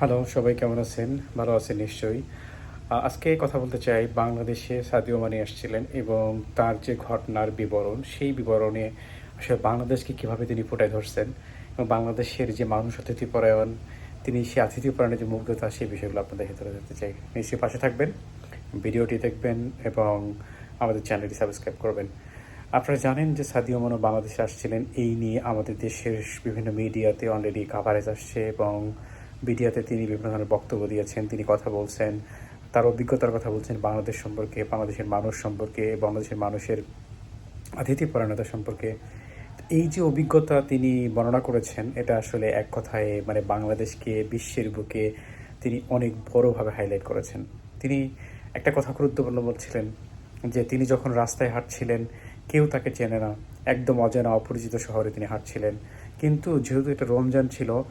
Hello সবাই কেমন আছেন? ভালো আছেন নিশ্চয়ই। আজকে কথা বলতে চাই বাংলাদেশে সাদিও মানি আসছিলেন এবং তার যে ঘটনার বিবরণ, সেই বিবরণে আসলে বাংলাদেশকে কীভাবে তিনি ফুটাই ধরছেন এবং বাংলাদেশের যে মানুষ অতিথিপরায়ণ, তিনি সেই আতিথ্যপরায়ণের যে মুগ্ধতা, সেই বিষয়গুলো আপনাদেরকে তুলে ধরতে চাই। নিশ্চয়ই পাশে থাকবেন, ভিডিওটি দেখবেন এবং আমাদের চ্যানেলটি সাবস্ক্রাইব করবেন। আপনারা জানেন যে সাদিও মানো বাংলাদেশে আসছিলেন, এই নিয়ে আমাদের দেশের বিভিন্ন মিডিয়াতে অলরেডি কাভারেজ আসছে এবং মিডিয়াতে তিনি বিভিন্ন ধরনের বক্তব্য দিয়েছেন, তিনি কথা বলছেন, তার অভিজ্ঞতার কথা বলছেন বাংলাদেশ সম্পর্কে, বাংলাদেশের মানুষ সম্পর্কে, বাংলাদেশের মানুষের আতিথ্যপরায়ণতা সম্পর্কে। এই যে অভিজ্ঞতা তিনি বর্ণনা করেছেন, এটা আসলে এক কথায় মানে বাংলাদেশকে, বিশ্বের বুকে তিনি অনেক বড়ভাবে হাইলাইট করেছেন। তিনি একটা কথা গুরুত্বপূর্ণ বলছিলেন যে তিনি যখন রাস্তায় হাঁটছিলেন, কেউ তাকে চেনে না, একদম অজানা, অপরিচিত শহরে তিনি হাঁটছিলেন। কিন্তু যেহেতু এটা রমজান ছিল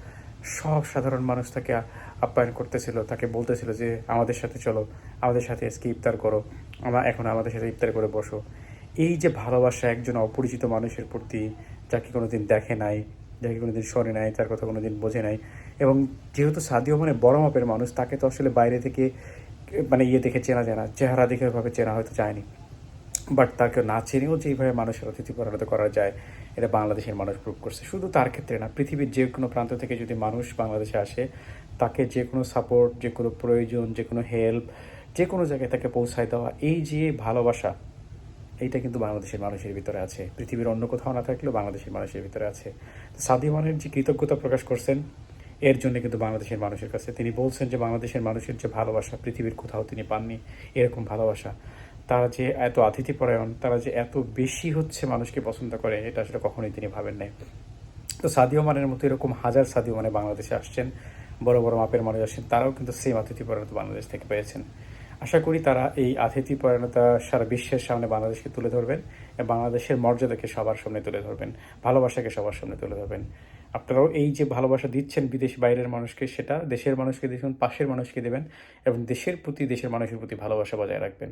সব সাধারণ মানুষ তাকে আপ্যায়ন করতেছিল, তাকে বলতেছিল যে, আমাদের সাথে চলো, আমাদের সাথে আজকে ইফতার করো আমরা এখন আমাদের সাথে ইফতার করে বসো। এই যে ভালোবাসা একজন অপরিচিত মানুষের প্রতি যাকে কোনো দিন দেখে নাই যাকে কোনো দিন শোনে নাই, তার কথা কোনো দিন বোঝে নাই, এবং যেহেতু সাদিও মানে বড় মাপের মানুষ, তাকে তো আসলে বাইরে থেকে মানে ইয়ে দেখে চেনা যায় না, চেহারা দেখে ওইভাবে চেনা হয়তো যায়নি। বাট তাকে না চেনেও যেইভাবে মানুষের অতিথি পরিণত করা যায় এটা বাংলাদেশের মানুষ প্রুভ করছে। শুধু তার ক্ষেত্রে না, পৃথিবীর যে কোনো প্রান্ত থেকে যদি মানুষ বাংলাদেশে আসে, তাকে যে কোনো সাপোর্ট যে কোনো প্রয়োজন, যে কোনো হেল্প যে কোনো জায়গায় তাকে পৌঁছায় দেওয়া, এই যে ভালোবাসা, এইটা কিন্তু বাংলাদেশের মানুষের ভিতরে আছে। পৃথিবীর অন্য কোথাও না থাকলেও বাংলাদেশের মানুষের ভিতরে আছে। সাদিমানের যে কৃতজ্ঞতা প্রকাশ করছেন, এর জন্য কিন্তু বাংলাদেশের মানুষের কাছে। তিনি বলছেন যে, বাংলাদেশের মানুষের যে ভালোবাসা, পৃথিবীর কোথাও তিনি পাননি, এরকম ভালোবাসা। তারা যে এত আতিথ্যপরায়ণ, তারা যে এত বেশি হচ্ছে মানুষকে পছন্দ করে, এটা আসলে কখনোই তিনি ভাবেন নাই। তো সাদিও মানের মতো এরকম হাজার সাদিও মানে বাংলাদেশে আসছেন, বড় বড় মাপের মানুষ আসছেন, তারাও কিন্তু সেম আতিথ্যপরায়ণতা বাংলাদেশ থেকে পেয়েছেন। আশা করি তারা এই আতিথ্যপরায়ণতা সারা বিশ্বের সামনে বাংলাদেশকে তুলে ধরবেন এবং বাংলাদেশের মর্যাদাকে সবার সামনে তুলে ধরবেন, ভালোবাসাকে সবার সামনে তুলে ধরবেন। আপনারাও এই যে ভালোবাসা দিচ্ছেন বিদেশ বাইরের মানুষকে, সেটা দেশের মানুষকে দেখুন পাশের মানুষকে দেবেন এবং দেশের প্রতি, দেশের মানুষের প্রতি ভালোবাসা বজায় রাখবেন।